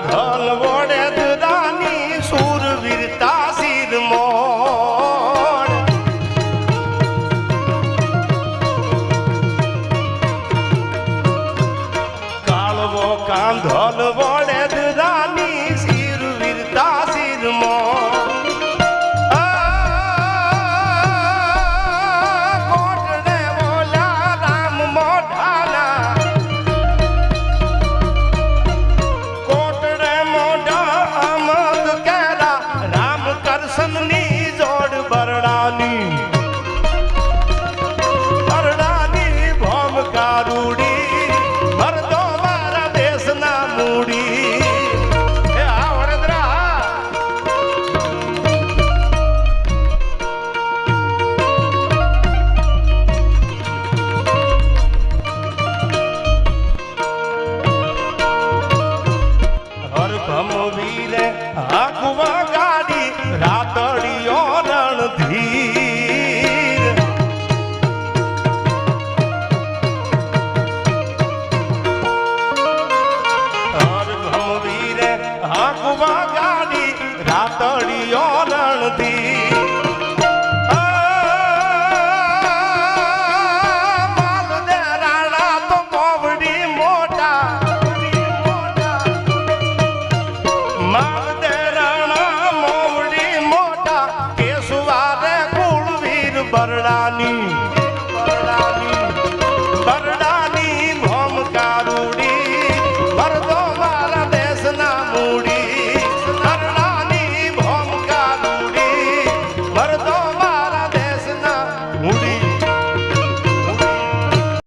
ભલ વડે દુરાની સૂર વીરતા શિર કાળવો કાંધલ વડે મારી રે આખવા ગાડી રાતડીઓ રણધીર. ઘમરી રે આખવા ગાડી રાતડીઓ રણધીર.